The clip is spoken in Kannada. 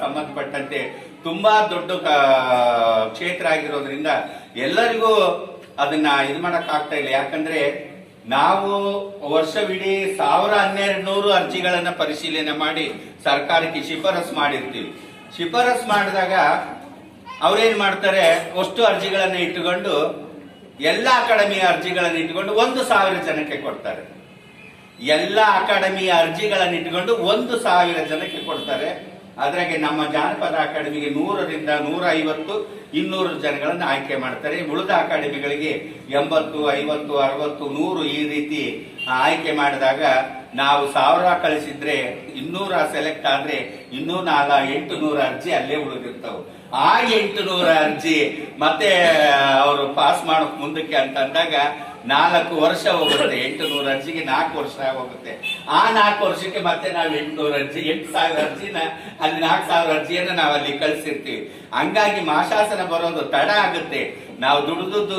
ಸಂಬಂಧಪಟ್ಟಂತೆ ತುಂಬಾ ದೊಡ್ಡ ಕ್ಷೇತ್ರ ಆಗಿರೋದ್ರಿಂದ ಎಲ್ಲರಿಗೂ ಅದನ್ನ ಇದು ಮಾಡಕ್ ಆಗ್ತಾ ಇಲ್ಲ. ಯಾಕಂದ್ರೆ ನಾವು ವರ್ಷವಿಡೀ ಸಾವಿರ ಹನ್ನೆರಡು ನೂರು ಅರ್ಜಿಗಳನ್ನ ಪರಿಶೀಲನೆ ಮಾಡಿ ಸರ್ಕಾರಕ್ಕೆ ಶಿಫಾರಸ್ ಮಾಡಿರ್ತೀವಿ. ಶಿಫಾರಸ್ ಮಾಡಿದಾಗ ಅವ್ರೇನ್ ಮಾಡ್ತಾರೆ? ಅಷ್ಟು ಅರ್ಜಿಗಳನ್ನ ಇಟ್ಟುಕೊಂಡು ಎಲ್ಲ ಅಕಾಡೆಮಿಯ ಅರ್ಜಿಗಳನ್ನ ಇಟ್ಟುಕೊಂಡು ಒಂದು ಸಾವಿರ ಜನಕ್ಕೆ ಕೊಡ್ತಾರೆ. ಎಲ್ಲ ಅಕಾಡೆಮಿಯ ಅರ್ಜಿಗಳನ್ನು ಇಟ್ಟುಕೊಂಡು ಒಂದು ಸಾವಿರ ಜನಕ್ಕೆ ಕೊಡ್ತಾರೆ. ಅದ್ರಾಗೆ ನಮ್ಮ ಜಾನಪದ ಅಕಾಡೆಮಿಗೆ ನೂರರಿಂದ ನೂರ ಐವತ್ತು ಇನ್ನೂರು ಜನಗಳನ್ನ ಆಯ್ಕೆ ಮಾಡ್ತಾರೆ. ಉಳಿದ ಅಕಾಡೆಮಿಗಳಿಗೆ ಎಂಬತ್ತು, ಐವತ್ತು, ಅರವತ್ತು, ನೂರು ಈ ರೀತಿ ಆಯ್ಕೆ ಮಾಡಿದಾಗ ನಾವು ಸಾವಿರ ಕಳಿಸಿದ್ರೆ ಇನ್ನೂರ ಸೆಲೆಕ್ಟ್ ಆದ್ರೆ ಇನ್ನೂ ನಾಲ ಎಂಟು ನೂರ ಅರ್ಜಿ ಅಲ್ಲೇ ಉಳಿದಿರ್ತಾವೆ. ಆ ಎಂಟು ನೂರ ಅರ್ಜಿ ಮತ್ತೆ ಅವರು ಪಾಸ್ ಮಾಡೋಕ್ ಮುಂದಕ್ಕೆ ಅಂತಂದಾಗ ನಾಲ್ಕು ವರ್ಷ ಹೋಗುತ್ತೆ. ಎಂಟು ನೂರು ಅರ್ಜಿಗೆ ನಾಲ್ಕು ವರ್ಷ ಹೋಗುತ್ತೆ ಆ ನಾಲ್ಕು ವರ್ಷಕ್ಕೆ ಮತ್ತೆ ನಾವು ಎಂಟುನೂರು ಅರ್ಜಿ, ಎಂಟು ಸಾವಿರ ಅರ್ಜಿನ ಅಲ್ಲಿ ನಾಲ್ಕು ಸಾವಿರ ಅರ್ಜಿಯನ್ನ ನಾವು ಅಲ್ಲಿ ಕಳಿಸಿರ್ತೀವಿ. ಹಂಗಾಗಿ ಮಾಶಾಸನ ಬರೋದು ತಡ ಆಗುತ್ತೆ. ನಾವು ದುಡಿದು